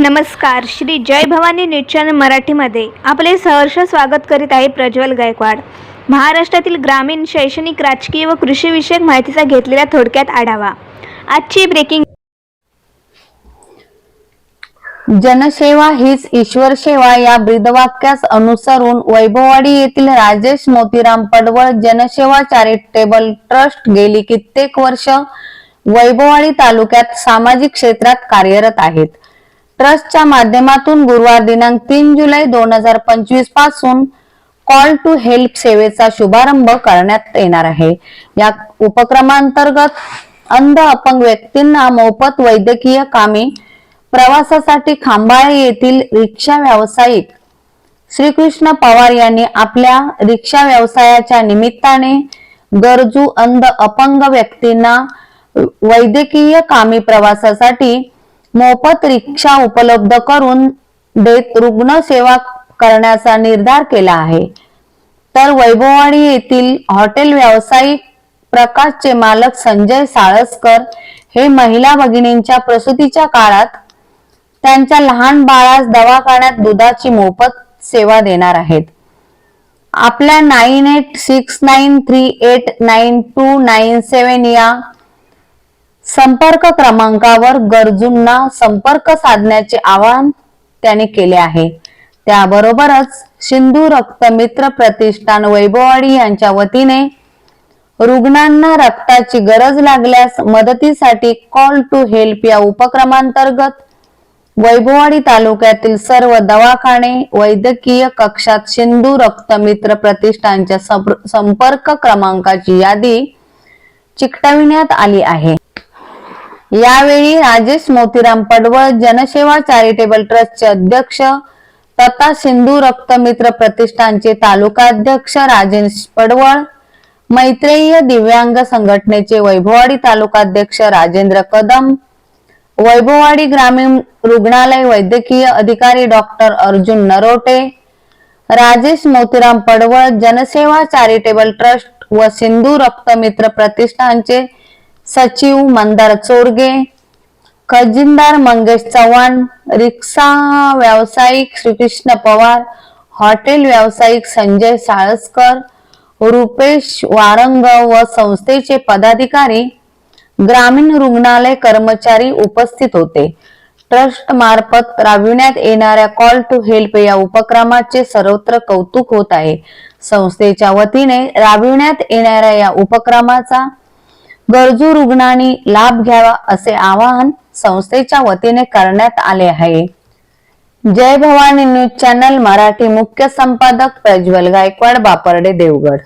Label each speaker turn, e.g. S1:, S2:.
S1: नमस्कार Shri Jai Bhavani news channel मराठीमध्ये आपले सहर्ष स्वागत करीत आहे प्रज्वल गायकवाड. महाराष्ट्रातील ग्रामीण शैक्षणिक राजकीय व कृषीविषयक माहितीचा घेतलेला थोडक्यात आढावा. आजची ब्रेकिंग
S2: जनसेवा हीच ईश्वर सेवा या ब्रीदवाक्यास अनुसरून वैभववाडी येथील राजेश मोतीराम पडवळ जनसेवा चॅरिटेबल ट्रस्ट गेली कित्येक वर्ष वैभववाडी तालुक्यात सामाजिक क्षेत्रात कार्यरत आहेत. ट्रस्टच्या माध्यमातून गुरुवार दिनांक तीन जुलै दोन हजार पंचवीसपासून कॉल टू हेल्प सेवेचा शुभारंभ करण्यात येणार आहे. या उपक्रमांतर्गत अंध अपंग व्यक्तींना मोफत वैद्यकीय कामे प्रवासासाठी खांबाळे येथील रिक्षा व्यावसायिक श्रीकृष्ण पवार यांनी आपल्या रिक्षा व्यवसायाच्या निमित्ताने गरजू अंध अपंग व्यक्तींना वैद्यकीय कामी प्रवासासाठी मोफत रिक्षा उपलब्ध करून देत रुग्ण सेवा करण्याचा निर्धार केला आहे. तर वैभववाडी येथील हॉटेल व्यावसायिक प्रकाशचे मालक संजय साळसकर हे महिला भगिनींच्या प्रसूतीच्या काळात त्यांच्या लहान बाळास दवाखान्यात दुधाची मोफत सेवा देणार आहेत. आपल्या nine eight six nine three eight nine two nine seven या संपर्क क्रमांकावर गरजूंना संपर्क साधण्याचे आवाहन त्याने केले आहे. त्याबरोबरच सिंधू रक्तमित्र प्रतिष्ठान वैभववाडी यांच्या वतीने रुग्णांना रक्ताची गरज लागल्यास मदतीसाठी कॉल टू हेल्प या उपक्रमांतर्गत वैभववाडी तालुक्यातील सर्व दवाखाने वैद्यकीय कक्षात सिंधू रक्तमित्र प्रतिष्ठानच्या संपर्क क्रमांकाची यादी चिकटविण्यात आली आहे. यावेळी राजेश मोतीराम पडवळ जनसेवा चॅरिटेबल ट्रस्टचे अध्यक्ष तथा सिंधू रक्तमित्र प्रतिष्ठानचे तालुकाध्यक्ष राजेश पडवळ मैत्रेय दिव्यांग संघटनेचे वैभववाडी तालुकाध्यक्ष राजेंद्र कदम वैभववाडी ग्रामीण रुग्णालय वैद्यकीय अधिकारी doctor Arjun Narote Rajesh Motiram Padwal Janseva charitable trust व सिंधू रक्तमित्र प्रतिष्ठानचे सचिव मंदार चोरगे खजिनदार मंगेश चव्हाण रिक्षा व्यावसायिक श्रीकृष्ण पवार हॉटेल व्यावसायिक संजय साळसकर रुपेश वारंग व संस्थेचे पदाधिकारी ग्रामीण रुग्णालय कर्मचारी उपस्थित होते. ट्रस्ट मार्फत राबविण्यात येणाऱ्या कॉल टू हेल्प या उपक्रमाचे सर्वत्र कौतुक होत आहे. संस्थेच्या वतीने राबविण्यात येणाऱ्या या उपक्रमाचा गरजू रुग्णांनी लाभ घ्यावा असे आवाहन संस्थेच्या वतीने करण्यात आले आहे. जय भवानी न्यूज चॅनल मराठी मुख्य संपादक प्रज्वल गायकवाड बापर्डे देवगड.